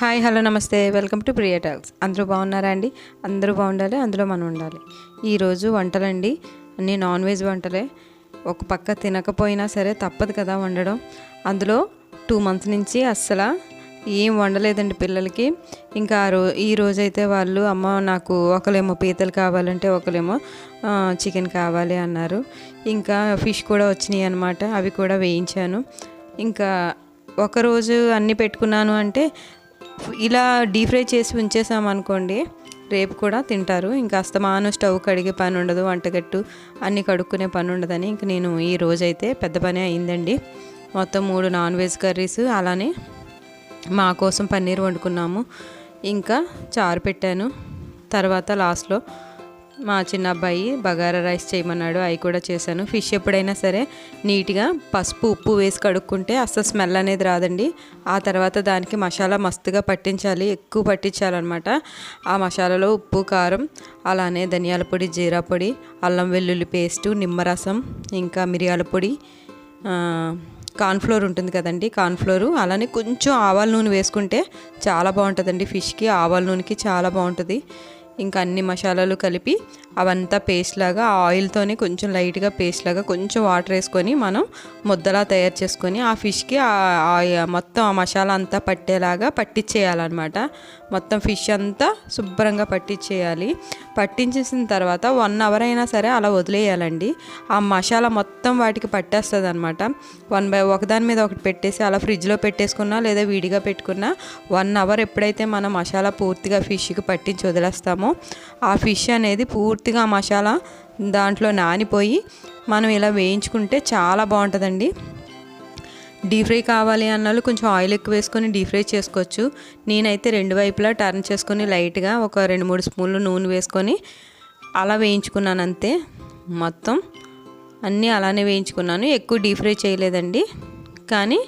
Hi hello నమస్తే. Welcome to Priya talks. అందరూ బాగున్నారా అండి? అందరూ బాగుండాలి అందులో మనం ఉండాలి. ఈరోజు వంటలండి. అన్నీ నాన్ వెజ్ వంటలే. ఒక పక్క తినకపోయినా సరే తప్పదు కదా వండడం. అందులో టూ మంత్స్ నుంచి అస్సలు ఏం వండలేదండి పిల్లలకి. ఇంకా ఆ రో ఈ రోజైతే వాళ్ళు అమ్మ నాకు ఒకలేమో పీతలు కావాలంటే ఒకలేమో చికెన్ కావాలి అన్నారు. ఇంకా ఫిష్ కూడా వచ్చినాయి అనమాట అవి కూడా వేయించాను. ఇంకా ఒకరోజు అన్నీ పెట్టుకున్నాను అంటే ఇలా డీప్ ఫ్రై చేసి ఉంచేసామనుకోండి రేపు కూడా తింటారు. ఇంకా అస్తమాను స్టవ్ కడిగే పని ఉండదు వంటగట్టు అన్నీ కడుక్కునే పని ఉండదని ఇంక నేను ఈ రోజైతే పెద్ద పని అయిందండి. మొత్తం మూడు నాన్ వెజ్ కర్రీస్ అలానే మా కోసం పన్నీర్ వండుకున్నాము. ఇంకా చారు పెట్టాను. తర్వాత లాస్ట్లో మా చిన్న అబ్బాయి బగారా రైస్ చేయమన్నాడు. అవి కూడా చేశాను. ఫిష్ ఎప్పుడైనా సరే నీట్గా పసుపు ఉప్పు వేసి కడుక్కుంటే అస్సలు స్మెల్ అనేది రాదండి. ఆ తర్వాత దానికి మసాలా మస్తుగా పట్టించాలి. ఎక్కువ పట్టించాలన్నమాట. ఆ మసాలాలో ఉప్పు కారం అలానే ధనియాల పొడి జీరా పొడి అల్లం వెల్లుల్లి పేస్టు నిమ్మరసం ఇంకా మిరియాల పొడి కాన్ఫ్లోర్ కార్న్ఫ్లోర్ ఉంటుంది కదండి కార్న్ఫ్లోరు అలానే కొంచెం ఆవాల నూనె వేసుకుంటే చాలా బాగుంటుందండి ఫిష్కి. ఆవాల నూనెకి చాలా బాగుంటుంది. ఇంకా అన్ని మసాలాలు కలిపి అవంతా పేస్ట్ లాగా ఆయిల్తోనే కొంచెం లైట్గా పేస్ట్ లాగా కొంచెం వాటర్ వేసుకొని మనం ముద్దలా తయారు చేసుకొని ఆ ఫిష్కి మొత్తం ఆ మసాలా అంతా పట్టేలాగా పట్టించేయాలన్నమాట మొత్తం ఫిష్ అంతా శుభ్రంగా పట్టించేయాలి పట్టించేసిన తర్వాత వన్ అవర్ అయినా సరే అలా వదిలేయాలండి. ఆ మసాలా మొత్తం వాటికి పట్టేస్తుంది అనమాట వన్ బై ఒకదాని మీద ఒకటి పెట్టేసి అలా ఫ్రిడ్జ్లో పెట్టేసుకున్నా లేదా విడిగా పెట్టుకున్నా వన్ అవర్ ఎప్పుడైతే మనం మసాలా పూర్తిగా ఫిష్కి పట్టించి వదిలేస్తామో ఆ ఫిష్ అనేది పూర్తిగా మసాలా దాంట్లో నానిపోయి మనం ఇలా వేయించుకుంటే చాలా బాగుంటుందండి. డీప్ ఫ్రై కావాలి అన్నాళ్ళు కొంచెం ఆయిల్ ఎక్కువ వేసుకొని డీప్ ఫ్రై చేసుకోవచ్చు. నేనైతే రెండు వైపులా టర్న్ చేసుకొని లైట్గా ఒక రెండు మూడు స్పూన్లు నూనె వేసుకొని అలా వేయించుకున్నాను అంతే. మొత్తం అన్నీ అలానే వేయించుకున్నాను. ఎక్కువ డీప్ ఫ్రై చేయలేదండి. కానీ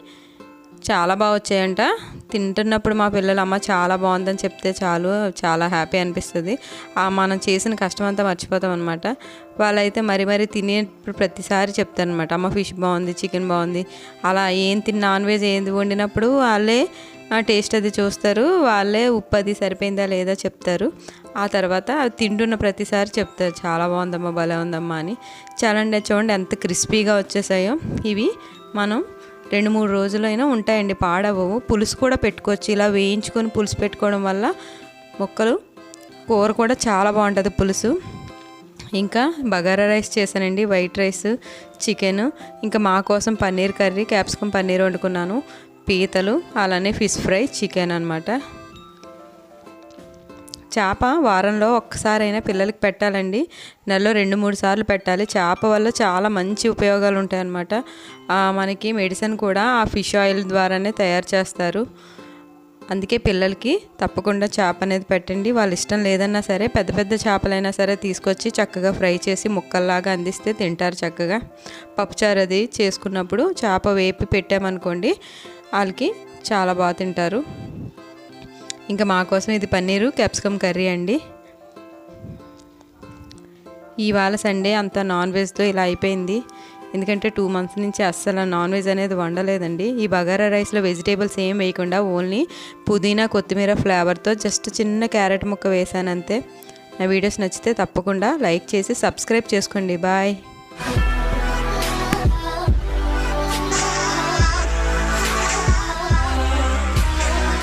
చాలా బాగా వచ్చాయంట. తింటున్నప్పుడు మా పిల్లలు అమ్మ చాలా బాగుందని చెప్తే చాలు చాలా హ్యాపీ అనిపిస్తుంది. మనం చేసిన కష్టం అంతా మర్చిపోతాం అనమాట వాళ్ళైతే మరి మరి తినేప్పుడు ప్రతిసారి చెప్తారనమాట అమ్మ ఫిష్ బాగుంది చికెన్ బాగుంది. అలా ఏం తిన్న నాన్ వెజ్ ఏది వండినప్పుడు వాళ్ళే టేస్ట్ అది చూస్తారు వాళ్ళే ఉప్పు అది సరిపోయిందా లేదా చెప్తారు. ఆ తర్వాత అది తింటున్న ప్రతిసారి చెప్తారు చాలా బాగుందమ్మా భలే ఉందమ్మా అని. చాలండి చూడండి ఎంత క్రిస్పీగా వచ్చేసాయో. ఇవి మనం రెండు మూడు రోజులైనా ఉంటాయండి పాడవవు. పులుసు కూడా పెట్టుకోవచ్చు. ఇలా వేయించుకొని పులుసు పెట్టుకోవడం వల్ల మొక్కలు కూర కూడా చాలా బాగుంటుంది పులుసు. ఇంకా బగారా రైస్ చేశానండి వైట్ రైస్ చికెన్. ఇంకా మా కోసం పన్నీర్ కర్రీ క్యాప్సికమ్ పన్నీర్ వండుకున్నాను. పీతలు అలానే ఫిష్ ఫ్రై చికెన్ అనమాట చేప వారంలో ఒక్కసారైనా పిల్లలకి పెట్టాలండి. నెలలో రెండు మూడు సార్లు పెట్టాలి. చేప వల్ల చాలా మంచి ఉపయోగాలు ఉంటాయన్నమాట. మనకి మెడిసిన్ కూడా ఆ ఫిష్ ఆయిల్ ద్వారానే తయారు చేస్తారు. అందుకే పిల్లలకి తప్పకుండా చేప అనేది పెట్టండి. వాళ్ళ ఇష్టం లేదన్నా సరే పెద్ద పెద్ద చేపలైనా సరే తీసుకొచ్చి చక్కగా ఫ్రై చేసి ముక్కల్లాగా అందిస్తే తింటారు చక్కగా. పప్పుచారు అది చేసుకున్నప్పుడు చేప వేపి పెట్టామనుకోండి వాళ్ళకి చాలా బాగా తింటారు. ఇంకా మా కోసం ఇది పన్నీరు క్యాప్సికమ్ కర్రీ అండి. ఇవాళ సండే అంతా నాన్ వెజ్తో ఇలా అయిపోయింది. ఎందుకంటే టూ మంత్స్ నుంచి అస్సలు నాన్ వెజ్ అనేది వండలేదండి. ఈ బగారా రైస్లో వెజిటేబుల్స్ ఏం వేయకుండా ఓన్లీ పుదీనా కొత్తిమీర ఫ్లేవర్తో జస్ట్ చిన్న క్యారెట్ ముక్క వేసాను అంతే నా వీడియోస్ నచ్చితే తప్పకుండా లైక్ చేసి సబ్స్క్రైబ్ చేసుకోండి. బాయ్.